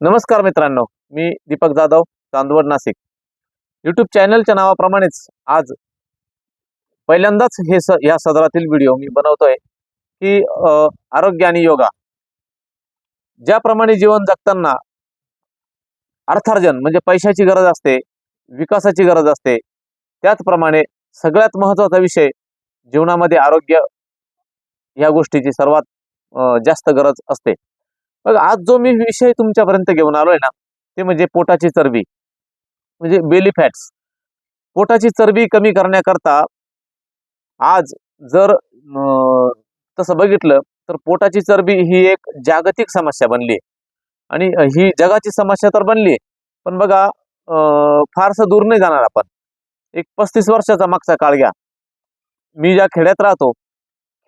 नमस्कार मित्रांनो मी दीपक जाधव चांदवड नाशिक. यूट्यूब चॅनलच्या नावाप्रमाणेच आज पहिल्यांदाच हे स या सदरातील व्हिडिओ मी बनवतोय की आरोग्य आणि योगा. ज्याप्रमाणे जीवन जगताना अर्थार्जन म्हणजे पैशाची गरज असते विकासाची गरज असते त्याचप्रमाणे सगळ्यात महत्त्वाचा विषय जीवनामध्ये आरोग्य या गोष्टीची सर्वात जास्त गरज असते. बघ आज जो मी विषय तुमच्यापर्यंत घेऊन आलोय ना ते म्हणजे पोटाची चरबी. म्हणजे बेली फॅट्स पोटाची चरबी कमी करण्याकरता आज जर अं, तसं बघितलं तर पोटाची चरबी ही एक जागतिक समस्या बनली आहे. आणि ही जगाची समस्या तर बनली आहे पण बघा अं, फारसं दूर नाही जाणार आपण. एक पस्तीस वर्षाचा मागचा काळ घ्या. मी ज्या खेड्यात राहतो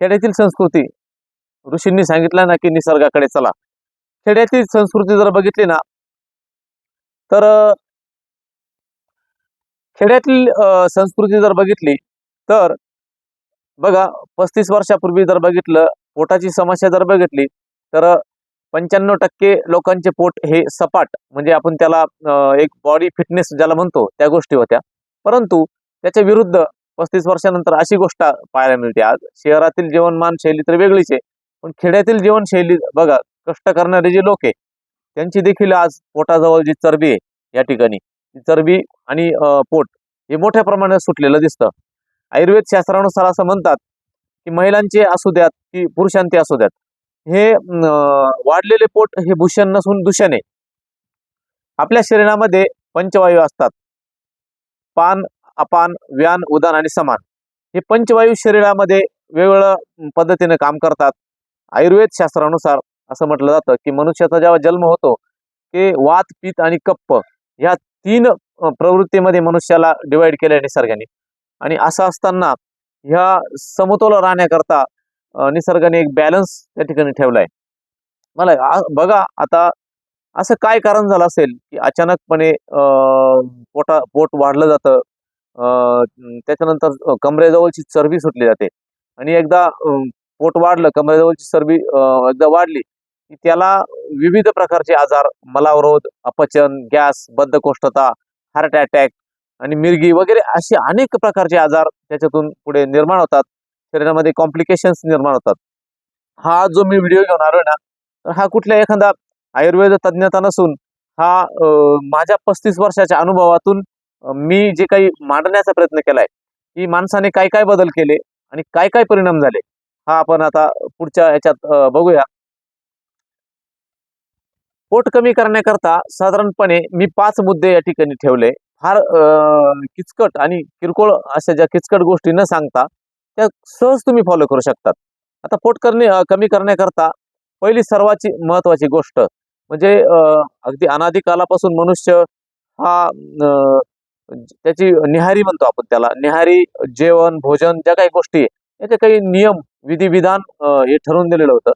खेड्यातील संस्कृती ऋषींनी सांगितलं ना की निसर्गाकडे चला. खेड्यातील संस्कृती जर बघितली ना तर खेड्यातील संस्कृती जर बघितली तर बघा पस्तीस वर्षापूर्वी जर बघितलं पोटाची समस्या जर बघितली तर पंच्याण्णव टक्के लोकांचे पोट हे सपाट म्हणजे आपण त्याला एक बॉडी फिटनेस ज्याला म्हणतो त्या गोष्टी होत्या. परंतु त्याच्या विरुद्ध पस्तीस वर्षानंतर अशी गोष्ट पाहायला मिळते. आज शहरातील जीवनमान शैली तर वेगळीच आहे पण खेड्यातील जीवनशैली बघा कष्ट करणारे जे लोक आहे त्यांची देखील आज पोटाजवळ जी चरबी आहे या ठिकाणी ती चरबी आणि पोट हे मोठ्या प्रमाणात सुटलेलं दिसतं. आयुर्वेद शास्त्रानुसार असं म्हणतात की महिलांचे असू द्यात की पुरुषांचे असू द्यात हे वाढलेले पोट हे भूषण नसून दूषण आहे. आपल्या शरीरामध्ये पंचवायू असतात. पान अपान व्यान उदान आणि समान हे पंचवायू शरीरामध्ये वेगवेगळ्या पद्धतीने काम करतात. आयुर्वेद शास्त्रानुसार असं म्हटलं जातं की मनुष्याचा जेव्हा जन्म होतो ते वात पित आणि कप्प ह्या तीन प्रवृत्तीमध्ये मनुष्याला डिवाइड केलं आहे निसर्गाने. आणि असं असताना ह्या समतोल राहण्याकरता निसर्गाने एक बॅलन्स त्या ठिकाणी ठेवलाय. मला बघा आता असं काय कारण झालं असेल की अचानकपणे अ, पोटा पोट वाढलं जातं त्याच्यानंतर कमरेजवळची चरबी सुटली जाते. आणि एकदा पोट वाढलं कमरेजवळची चरबी एकदा वाढली की त्याला विविध प्रकारचे आजार मलावरोध अपचन गॅस बद्धकोष्ठता हार्ट अटॅक आणि मिरगी वगैरे असे अनेक प्रकारचे आजार त्याच्यातून पुढे निर्माण होतात. शरीरामध्ये कॉम्प्लिकेशन्स निर्माण होतात. हा जो मी व्हिडिओ घेऊन आलो ना तर हा कुठल्या एखादा आयुर्वेद तज्ज्ञता नसून हा माझ्या पस्तीस वर्षाच्या अनुभवातून मी जे काही मांडण्याचा प्रयत्न केलाय की माणसाने काय काय बदल केले आणि काय काय परिणाम झाले हा आपण आता पुढच्या याच्यात बघूया. पोट कमी करण्याकरता साधारणपणे मी पाच मुद्दे या ठिकाणी ठेवले. फार अ, किचकट आणि किरकोळ अशा ज्या किचकट गोष्टी न सांगता त्या सहज तुम्ही फॉलो करू शकतात. आता पोट करणे कमी करण्याकरता पहिली सर्वाची महत्वाची गोष्ट म्हणजे अगदी अनादी कालापासून मनुष्य हा अ, त्याची निहारी म्हणतो आपण त्याला. निहारी जेवण भोजन ज्या काही गोष्टी आहे याचे काही नियम विधिविधान हे ठरवून दिलेलं होतं.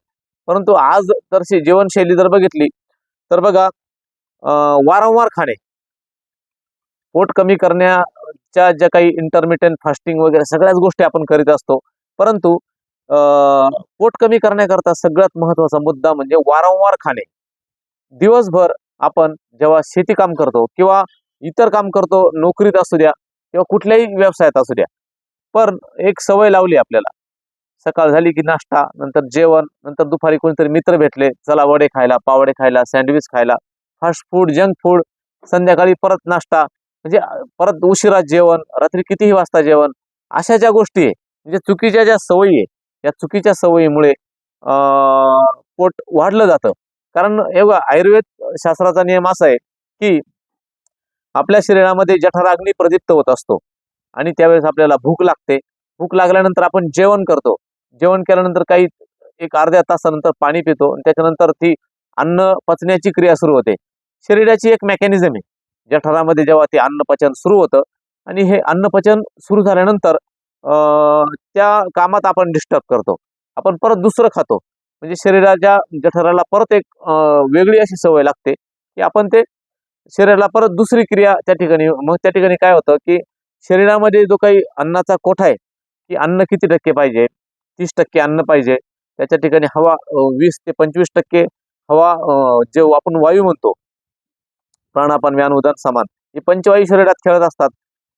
परंतु आज जरशी जीवनशैली जर बघितली तर बघा वारंवार खाणे. पोट कमी करण्याच्या ज्या काही इंटरमिटेंट फास्टिंग वगैरे सगळ्याच गोष्टी आपण करीत असतो. परंतु पोट कमी करण्याकरता सगळ्यात महत्त्वाचा मुद्दा म्हणजे वारंवार खाणे. दिवसभर आपण जेव्हा शेती काम करतो किंवा इतर काम करतो नोकरीत असू द्या किंवा कुठल्याही व्यवसायात असू द्या पण एक सवय लावली आपल्याला. सकाळ झाली की नाश्ता नंतर जेवण नंतर दुपारी कोणीतरी मित्र भेटले चला वडे खायला पावडे खायला सँडविच खायला फास्ट फूड जंक फूड संध्याकाळी परत नाश्ता म्हणजे परत उशिरा जेवण रात्री कितीही वाजता जेवण अशा ज्या गोष्टी आहे म्हणजे चुकीच्या ज्या सवयी आहे या चुकीच्या सवयीमुळे पोट वाढलं जातं. कारण एवढा आयुर्वेद शास्त्राचा नियम असा आहे की आपल्या शरीरामध्ये जठराग्नी प्रदीप्त होत असतो. आणि त्यावेळेस आपल्याला भूक लागते. भूक लागल्यानंतर आपण जेवण करतो. जेवण केल्यानंतर काही एक अर्ध्या तासानंतर पाणी पितो आणि त्याच्यानंतर ती अन्न पचण्याची क्रिया सुरू होते. शरीराची एक मेकॅनिझम आहे. जठरामध्ये जेव्हा ते अन्नपचन सुरू होतं आणि हे अन्नपचन सुरू झाल्यानंतर त्या कामात आपण डिस्टर्ब करतो. आपण परत दुसरं खातो. म्हणजे शरीराच्या जठराला परत एक वेगळी अशी सवय लागते की आपण ते शरीराला परत दुसरी क्रिया त्या ठिकाणी मग त्या ठिकाणी काय होतं की शरीरामध्ये जो काही अन्नाचा कोठा आहे की अन्न किती टक्के पाहिजे? तीस टक्के अन्न पाहिजे. त्याच्या ठिकाणी हवा वीस ते पंचवीस टक्के हवा अं, जे आपण वायू म्हणतो प्राणापान व्यान उदान समान हे पंचवायू शरीरात खेळत असतात.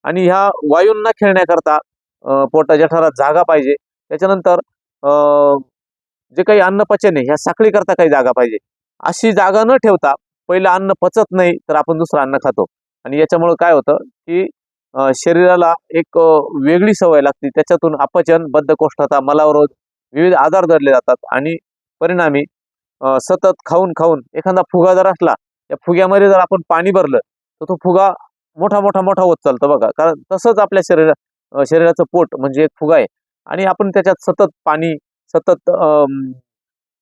आणि ह्या वायूंना खेळण्याकरता अं, पोटा जठरात जागा पाहिजे. त्याच्यानंतर अं, जे काही अन्न पचन आहे ह्या साखळीकरता काही जागा पाहिजे. अशी जागा न ठेवता पहिलं अन्न पचत नाही तर आपण दुसरं अन्न खातो. आणि याच्यामुळं काय होतं की शरीराला एक वेगळी सवय लागते. त्याच्यातून अपचन बद्धकोष्ठता मलावरोध विविध आजार धरले जातात आणि परिणामी सतत खाऊन खाऊन एखादा फुगा जर असला त्या फुग्यामध्ये जर आपण पाणी भरलं तर तो फुगा मोठा मोठा मोठा होत चालतो बघा. कारण तसंच आपल्या शरीरा शरीराचं पोट म्हणजे एक फुगा आहे. आणि आपण त्याच्यात सतत पाणी सतत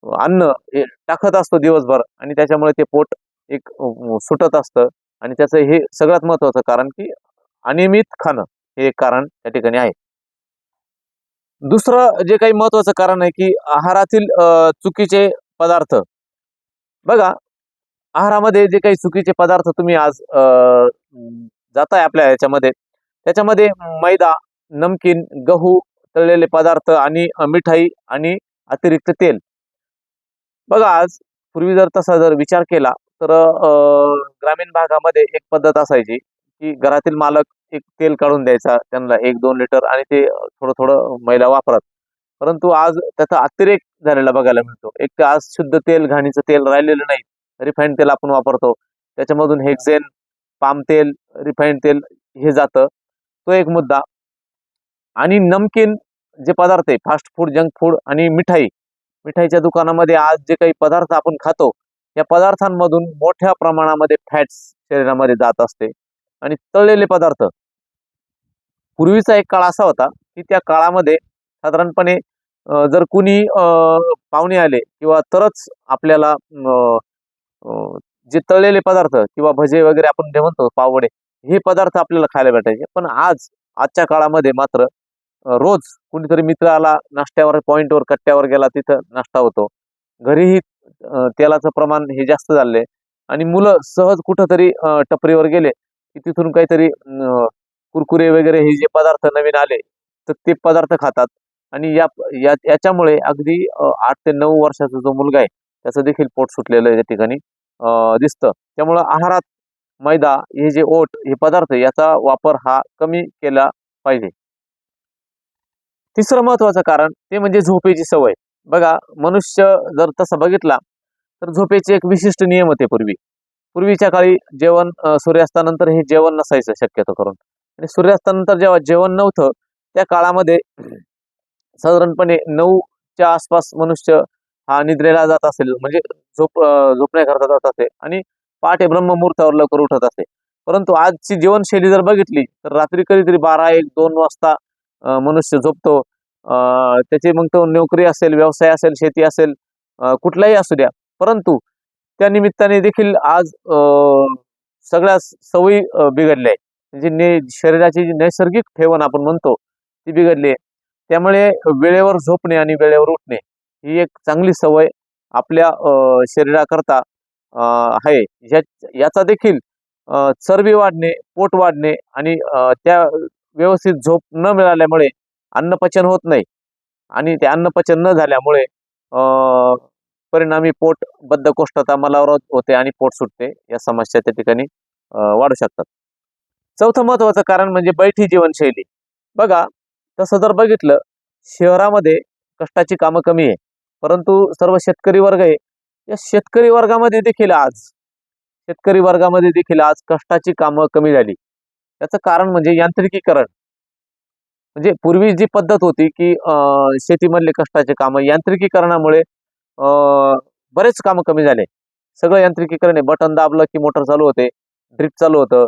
अन्न हे टाकत असतो दिवसभर आणि त्याच्यामुळे ते पोट एक सुटत असतं. आणि त्याचं हे सगळ्यात महत्वाचं कारण की अनियमित खाणं हे एक कारण त्या ठिकाणी आहे. दुसरं जे काही महत्वाचं कारण आहे की आहारातील चुकीचे पदार्थ. बघा आहारामध्ये जे काही चुकीचे पदार्थ तुम्ही आज जात जाताय आपल्या याच्यामध्ये त्याच्यामध्ये मैदा नमकीन गहू तळलेले पदार्थ आणि मिठाई आणि अतिरिक्त तेल. बघा आज पूर्वी जर तसा जर विचार केला तर अं, ग्रामीण भागामध्ये एक पद्धत असायची की घरातील मालक एक तेल काढून द्यायचा त्यांना एक दोन लिटर आणि ते थोडं थोडं महिला वापरत. परंतु आज त्याचा अतिरेक झालेला बघायला मिळतो. एक तर आज शुद्ध तेल घाणीचं तेल राहिलेलं नाही रिफाईंड तेल आपण वापरतो. त्याच्यामधून हेक्झेन पाम तेल रिफाईंड तेल हे जातं. तो एक मुद्दा. आणि नमकीन जे पदार्थ आहे फास्ट फूड जंक फूड आणि मिठाई मिठाईच्या दुकानामध्ये आज जे काही पदार्थ आपण खातो या पदार्थांमधून मोठ्या प्रमाणामध्ये फॅट्स शरीरामध्ये जात असते. आणि तळलेले पदार्थ. पूर्वीचा एक काळ असा होता की त्या काळामध्ये साधारणपणे जर कुणी पाहुणे आले किंवा तरच आपल्याला जे तळलेले पदार्थ किंवा भजे वगैरे आपण जे म्हणतो पावडे हे पदार्थ आपल्याला खायला भेटायचे. पण आज आजच्या काळामध्ये मात्र रोज कुणीतरी मित्र आला नाश्त्यावर पॉईंटवर कट्ट्यावर गेला तिथं नाश्ता होतो. घरीही तेलाचं प्रमाण हे जास्त झालंय. आणि मुलं सहज कुठंतरी टपरीवर गेले. की तिथून काहीतरी अं, कुरकुरे वगैरे हे जे पदार्थ नवीन आले तर ते पदार्थ खातात. आणि या याच्यामुळे अगदी आठ ते नऊ वर्षाचा जो मुलगा आहे त्याचं देखील पोट सुटलेलं या ठिकाणी दिसतं. त्यामुळं आहारात मैदा हे जे ओट हे पदार्थ याचा वापर हा कमी केला पाहिजे. तिसरं महत्वाचं कारण ते म्हणजे झोपेची सवय. बघा मनुष्य जर तसं बघितला तर झोपेचे एक विशिष्ट नियम होते पूर्वी. पूर्वीच्या काळी जेवण सूर्यास्तानंतर हे जेवण नसायचं शक्यतो करून. आणि सूर्यास्तानंतर जेव्हा जेवण नव्हतं त्या काळामध्ये साधारणपणे नऊच्या आसपास मनुष्य हा निद्रेला जात असेल. म्हणजे झोप झोपण्याकरता जात असे आणि पहाटे ब्रह्ममुहूर्तावर लवकर उठत असे. परंतु आजची जीवनशैली जर बघितली तर रात्री कधीतरी बारा एक दोन वाजता मनुष्य झोपतो. त्याची मग तो नोकरी असेल व्यवसाय असेल शेती असेल कुठलाही असू द्या. परंतु त्या निमित्ताने देखील आज सगळ्या सवयी बिघडल्या आहे जी ने शरीराची जी नैसर्गिक ठेवण आपण म्हणतो ती बिघडली आहे. त्यामुळे वेळेवर झोपणे आणि वेळेवर उठणे ही एक चांगली सवय आपल्या शरीराकरता आहे. या याचा देखील चरबी वाढणे पोट वाढणे आणि त्या व्यवस्थित झोप न मिळाल्यामुळे अन्नपचन होत नाही. आणि ते अन्नपचन न झाल्यामुळे परिणामी पोट बद्धकोष्ठता मलावर होते आणि पोट सुटते. या समस्या त्या ठिकाणी वाढू शकतात. चौथं महत्वाचं कारण म्हणजे बैठी जीवनशैली. बघा तसं जर बघितलं शहरामध्ये कष्टाची कामं कमी आहे. परंतु सर्व शेतकरी वर्ग आहे. या शेतकरी वर्गामध्ये देखील आज शेतकरी वर्गामध्ये देखील आज कष्टाची कामं कमी झाली. त्याचं कारण म्हणजे यांत्रिकीकरण. म्हणजे पूर्वी जी पद्धत होती की शेतीमधले कष्टाचे कामं यांत्रिकीकरणामुळे बरेच कामं कमी झाले. सगळं यांत्रिकीकरण आहे. बटन दाबलं की मोटर चालू होते. ड्रिप चालू होतं.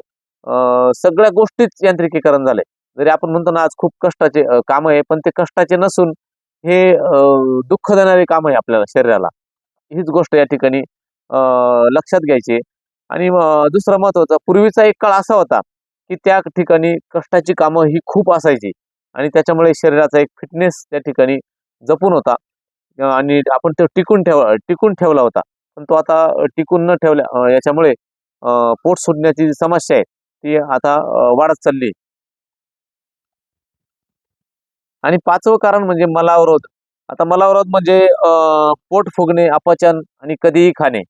सगळ्या गोष्टीच यांत्रिकीकरण झाले जरी आपण म्हणतो ना आज खूप कष्टाचे काम कामं आहे पण ते कष्टाचे नसून हे दुःख देणारे काम आहे आपल्याला शरीराला. हीच गोष्ट या ठिकाणी लक्षात घ्यायची आणि दुसरं महत्वाचं पूर्वीचा एक काळ असा होता की त्या ठिकाणी कष्टाची कामं ही खूप असायची. आणि त्याच्यामुळे शरीराचा एक फिटनेस त्या ठिकाणी जपून होता. आणि आपण तो टिकून ठेवा टिकून ठेवला होता. पण तो आता टिकून न ठेवल्या याच्यामुळे पोट सुटण्याची जी समस्या आहे ती आता वाढत चालली. आणि पाचवं कारण म्हणजे मलावरोध. आता मलावरोध म्हणजे अं, पोट फुगणे अपचन आणि कधीही खाणे.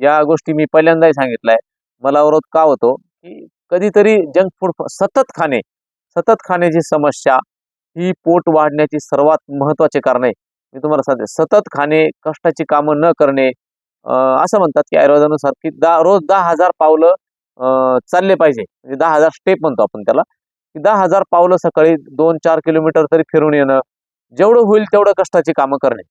या गोष्टी मी पहिल्यांदाही सांगितलंय. मला अवरोध का होतो? की कधीतरी जंक फूड सतत खाणे. सतत खाण्याची समस्या ही पोट वाढण्याची सर्वात महत्त्वाचे कारण आहे. मी तुम्हाला सांगते सतत खाणे कष्टाची कामं न करणे असं म्हणतात की आयुर्वेदानुसार की दहा रोज दहा हजार पावलं अं, चालले पाहिजे. म्हणजे दहा हजार स्टेप म्हणतो आपण त्याला. की दहा हजार पावलं सकाळी दोन चार किलोमीटर तरी फिरून येणं जेवढं होईल तेवढं कष्टाची कामं करणे.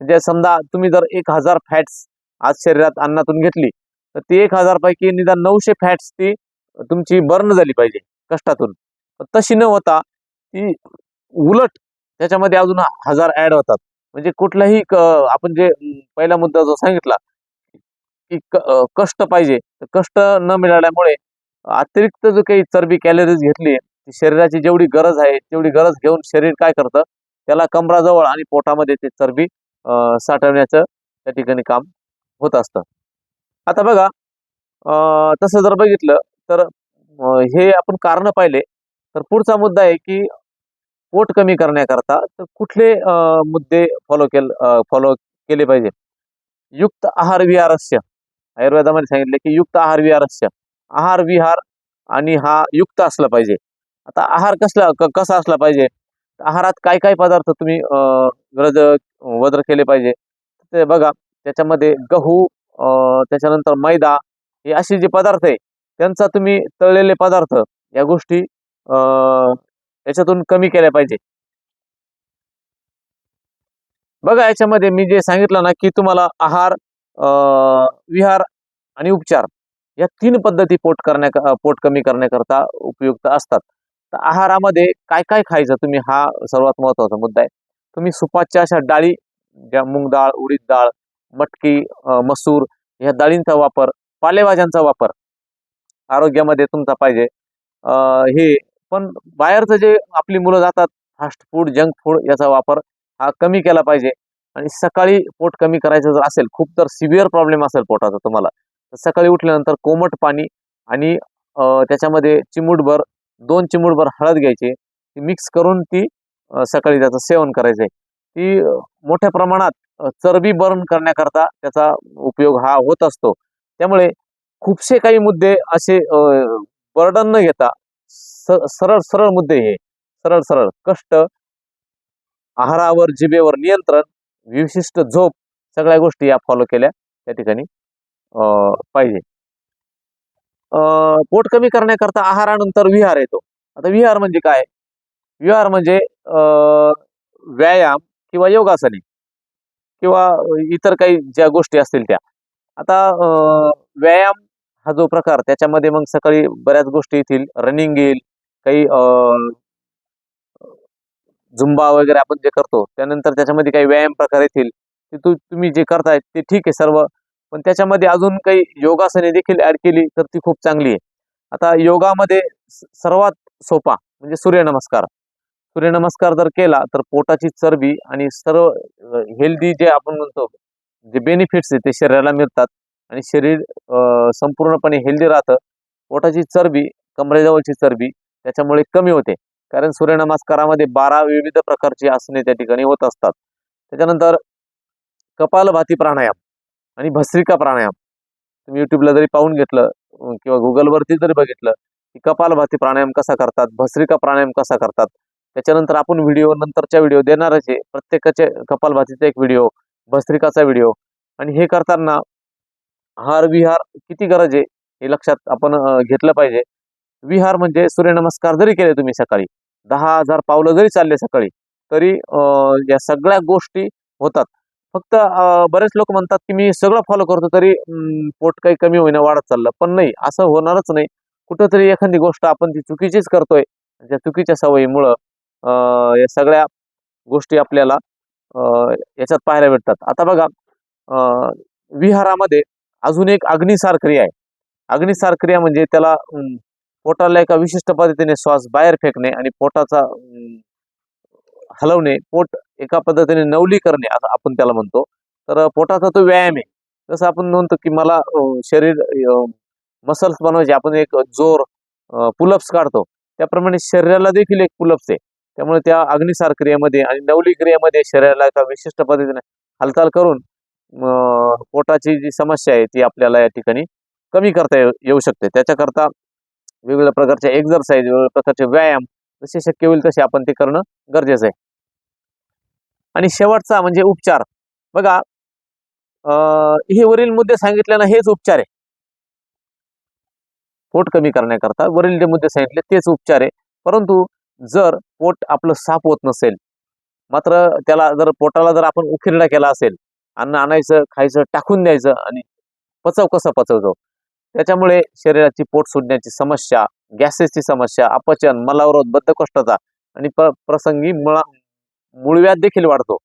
म्हणजे समजा तुम्ही जर एक हजार फॅट्स आज शरीरात अन्नातून घेतली तर ती एक हजार पैकी निदान नऊशे फॅट्स ती तुमची बर्न झाली पाहिजे कष्टातून. तशी न होता ती उलट त्याच्यामध्ये अजून हजार ऍड होतात. म्हणजे कुठलाही आपण जे पहिला मुद्दा जो सांगितला की कष्ट पाहिजे. कष्ट न मिळाल्यामुळे अतिरिक्त जो काही चरबी कॅलरीज घेतली ती शरीराची जेवढी गरज आहे तेवढी गरज घेऊन शरीर काय करतं? त्याला कमराजवळ आणि पोटामध्ये ते चरबी साठवण्याचं त्या ठिकाणी काम होत असतं. आता बघा तसं जर बघितलं तर हे आपण कारण पाहिले तर पुढचा मुद्दा आहे की पोट कमी करण्याकरता तर कुठले मुद्दे फॉलो केले फॉलो केले पाहिजे? युक्त आहार विहारस्य. आयुर्वेदामध्ये सांगितले की युक्त आहार विहारस्य. आहार विहार आणि हा युक्त असला पाहिजे. आता आहार कसला क- कसा असला पाहिजे? आहारात काय काय पदार्थ तुम्ही अं, गरज वज्र केले पाहिजे? ते बघा त्याच्यामध्ये गहू त्याच्यानंतर मैदा हे असे जे पदार्थ आहे त्यांचा तुम्ही तळलेले पदार्थ या गोष्टी याच्यातून कमी केल्या पाहिजे. बघा याच्यामध्ये मी जे सांगितलं ना की तुम्हाला आहार विहार आणि उपचार या तीन पद्धती पोट करण्या पोट कमी करण्याकरता उपयुक्त असतात. तर आहारामध्ये काय काय खायचं? तुम्ही हा सर्वात महत्त्वाचा मुद्दा आहे. तुम्ही सुपाच्या अशा डाळी ज्या मूग डाळ उडीद डाळ मटकी मसूर ह्या डाळींचा वापर पालेभाज्यांचा वापर आरोग्यामध्ये तुमचा पाहिजे. हे पण बाहेरचं जे आपली मुलं जातात फास्ट फूड जंक फूड याचा वापर हा कमी केला पाहिजे. आणि सकाळी पोट कमी करायचं जर असेल खूप तर सिव्हिअर प्रॉब्लेम असेल पोटाचा तुम्हाला. तर सकाळी उठल्यानंतर कोमट पाणी आणि त्याच्यामध्ये चिमूटभर दोन चिमूटभर हळद घ्यायची. ती मिक्स करून ती सकाळी त्याचं सेवन करायचं आहे ती मोठ्या प्रमाणात चरबी बर्न करण्याकरता त्याचा उपयोग हा होत असतो. त्यामुळे खूपसे काही मुद्दे असे बर्डन न घेता सरळ सरळ मुद्दे हे. सरळ सरळ. कष्ट आहारावर जिभेवर नियंत्रण विशिष्ट झोप सगळ्या गोष्टी या फॉलो केल्या. त्या ठिकाणी अं, पाहिजे. अं, पोट कमी करण्याकरता आहारानंतर विहार येतो. आता विहार म्हणजे काय? विहार म्हणजे अं, व्यायाम किंवा योगासने किंवा इतर काही ज्या गोष्टी असतील त्या. आता अं, व्यायाम हा जो प्रकार त्याच्यामध्ये मग सकाळी बऱ्याच गोष्टी येतील. रनिंग येईल काही झुंबा वगैरे आपण जे करतो त्यानंतर त्याच्यामध्ये काही व्यायाम प्रकार येतील. ते तू तुम्ही जे करताय ते ठीक आहे सर्व. पण त्याच्यामध्ये अजून काही योगासने देखील ऍड केली तर ती खूप चांगली आहे. आता योगामध्ये सर्वात सोपा म्हणजे सूर्यनमस्कार. सूर्यनमस्कार जर केला तर पोटाची चरबी आणि सर्व हेल्दी जे आपण म्हणतो जे बेनिफिट्स आहे ते शरीराला मिळतात. आणि शरीर संपूर्णपणे हेल्दी राहतं. पोटाची चरबी कमरेजवळची चरबी त्याच्यामुळे कमी होते. कारण सूर्यनमस्कारामध्ये बारा विविध प्रकारची आसने त्या ठिकाणी होत असतात. त्याच्यानंतर कपालभाती प्राणायाम आणि भस्त्रिका प्राणायाम. तुम्ही युट्यूबला जरी पाहून घेतलं किंवा गुगलवरती जरी बघितलं की कपालभाती प्राणायाम कसा करतात भस्त्रिका प्राणायाम कसा करतात त्याच्यानंतर आपण व्हिडिओ नंतरच्या व्हिडिओ देणारच आहे. प्रत्येकाचे कपालभातीचा एक व्हिडिओ भस्त्रिकाचा व्हिडिओ आणि हे करताना हार विहार किती गरज आहे हे लक्षात आपण घेतलं पाहिजे. विहार म्हणजे सूर्यनमस्कार जरी केले तुम्ही सकाळी दहा हजार पावलं जरी चालले सकाळी तरी या सगळ्या गोष्टी होतात. फक्त बरेच लोक म्हणतात की मी सगळं फॉलो करतो तरी पोट काही कमी होईना वाढत चाललं. पण नाही असं होणारच नाही. कुठंतरी एखादी गोष्ट आपण ती चुकीचीच करतोय त्या चुकीच्या सवयीमुळं या सगळ्या गोष्टी आपल्याला याच्यात पाहायला भेटतात. आता बघा विहारामध्ये अजून एक अग्निसार क्रिया आहे. अग्निसार क्रिया म्हणजे त्याला पोटाला एका विशिष्ट पद्धतीने श्वास बाहेर फेकणे आणि पोटाचा हलवणे पोट एका पद्धतीने नवली करणे असं आपण त्याला म्हणतो. तर पोटाचा तो व्यायाम आहे. जसं आपण म्हणतो की मला शरीर मसल्स बनवायचे आपण एक जोर पुलप्स काढतो. त्याप्रमाणे शरीराला देखील एक पुलप्स आहे. त्यामुळे त्या अग्निसार क्रियेमध्ये आणि नवली क्रियेमध्ये शरीराला एका विशिष्ट पद्धतीने हालचाल करून पोटाची जी समस्या आहे ती आपल्याला या ठिकाणी कमी करता येऊ शकते. त्याच्याकरता वेगवेगळ्या प्रकारचे एक्झरसाईज वेगवेगळ्या प्रकारचे व्यायाम जसे शक्य होईल तसे आपण ते करणं गरजेचं आहे. आणि शेवटचा म्हणजे उपचार. बघा अं, हे वरील मुद्दे सांगितल्यानं हेच उपचार आहे. पोट कमी करण्याकरता वरील जे मुद्दे सांगितले तेच उपचार आहे. परंतु जर पोट आपलं साफ होत नसेल मात्र त्याला जर पोटाला जर आपण उखिरडा केला असेल अन्न आणायचं खायचं टाकून द्यायचं आणि पचव कसं पचवतो? त्याच्यामुळे शरीराची पोट सुटण्याची समस्या गॅसेसची समस्या अपचन मलावरोध बद्धकोष्ठता आणि प प्रसंगी मुळा मूळव्याध देखील वाढतो.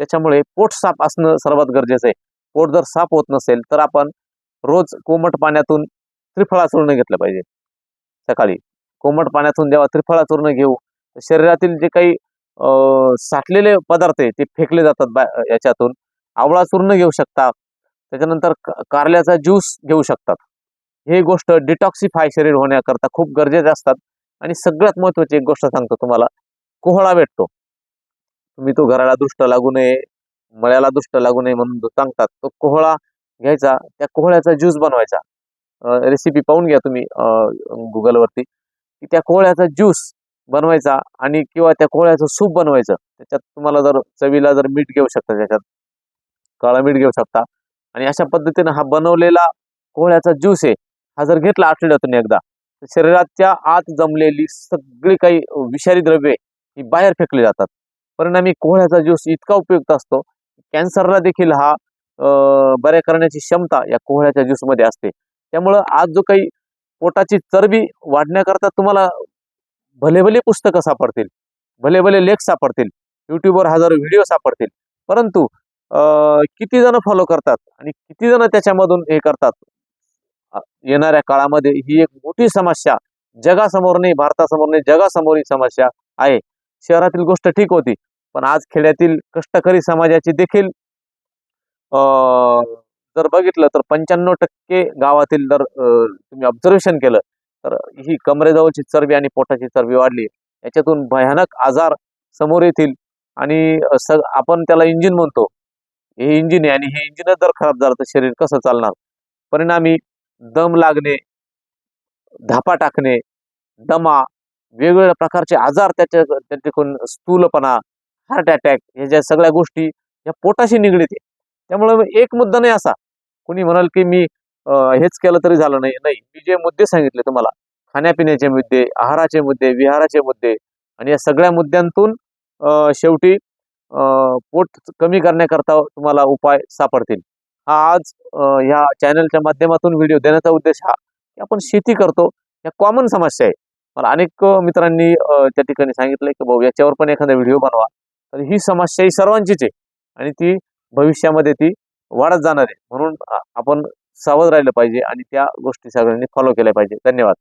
त्याच्यामुळे पोट साफ असणं सर्वात गरजेचं आहे. पोट जर साफ होत नसेल तर आपण रोज कोमट पाण्यातून त्रिफळा चूर्ण घेतलं पाहिजे. सकाळी कोमट पाण्यातून जेव्हा त्रिफळा चूर्ण घेऊ शरीरातील जे काही अं, साठलेले पदार्थ आहे ते फेकले जातात बा याच्यातून. आवळा चूर्ण घेऊ शकता त्याच्यानंतर कारल्याचा ज्यूस घेऊ शकतात. हे गोष्ट डिटॉक्सिफाय शरीर होण्याकरता खूप गरजेचे असतात. आणि सगळ्यात महत्वाची एक गोष्ट सांगतो तुम्हाला कोहळा भेटतो. तुम्ही तो घराला दुष्ट लागू नये मळ्याला दुष्ट लागू नये म्हणून जो सांगतात तो कोहळा घ्यायचा त्या कोहळ्याचा ज्यूस बनवायचा. रेसिपी पाहून घ्या तुम्ही गुगलवरती. की त्या कोहळ्याचा ज्यूस बनवायचा आणि किंवा त्या कोहळ्याचं सूप बनवायचं. त्याच्यात तुम्हाला जर चवीला जर मीठ घेऊ शकता त्याच्यात काळं मीठ घेऊ शकता. आणि अशा पद्धतीनं हा बनवलेला कोहळ्याचा ज्यूस आहे हा जर घेतला आठवड्यातून एकदा तर शरीराच्या आत जमलेली सगळी काही विषारी द्रव्ये ही बाहेर फेकली जातात. परिणामी कोहळ्याचा ज्यूस इतका उपयुक्त असतो कॅन्सरला देखील हा बऱ्या करण्याची क्षमता या कोहळ्याच्या ज्यूसमध्ये असते. त्यामुळं आज जो काही पोटाची चरबी वाढण्याकरता तुम्हाला भले भले पुस्तकं सापडतील भले भले लेख सापडतील युट्यूबवर हजारो व्हिडिओ सापडतील परंतु किती जण फॉलो करतात आणि किती जण त्याच्यामधून हे करतात? येणाऱ्या काळामध्ये ही एक मोठी समस्या जगासमोर नाही भारतासमोर नाही जगासमोर ही समस्या आहे. शहरातील गोष्ट ठीक होती पण आज खेड्यातील कष्टकरी समाजाची देखील जर बघितलं तर पंच्याण्णव टक्के गावातील जर तुम्ही ऑब्झर्वेशन केलं तर ही कमरेजवळची चरबी आणि पोटाची चरबी वाढली. याच्यातून भयानक आजार समोर येतील आणि सग आपण त्याला इंजिन म्हणतो. हे इंजिन आहे आणि हे इंजिनच जर खराब झालं तर शरीर कसं चालणार? परिणामी दम लागणे धापा टाकणे दमा वेगवेगळ्या प्रकारचे आजार त्याच्या त्याच्याकडून स्थूलपणा हार्ट अटॅक ह्या ज्या सगळ्या गोष्टी या पोटाशी निगडीत आहे. त्यामुळे एक मुद्दा नाही असा. कुणी म्हणाल की मी हेच केलं तरी झालं नाही. नाही. मी जे मुद्दे सांगितले तुम्हाला खाण्यापिण्याचे मुद्दे आहाराचे मुद्दे विहाराचे मुद्दे आणि या सगळ्या मुद्द्यांतून शेवटी पोट कमी करण्याकरता तुम्हाला उपाय सापडतील. हा आज ह्या चॅनलच्या माध्यमातून व्हिडिओ देण्याचा उद्देश हा की आपण शेती करतो ह्या कॉमन समस्या आहे मला अनेक मित्रांनी त्या ठिकाणी सांगितलं की भाऊ याच्यावर पण एखादा व्हिडिओ बनवा. तर ही समस्या ही सर्वांचीच आहे आणि ती भविष्यामध्ये ती वाढत जाणार आहे. म्हणून आपण सावध राहिलं पाहिजे आणि त्या गोष्टी सगळ्यांनी फॉलो केल्या पाहिजे. धन्यवाद.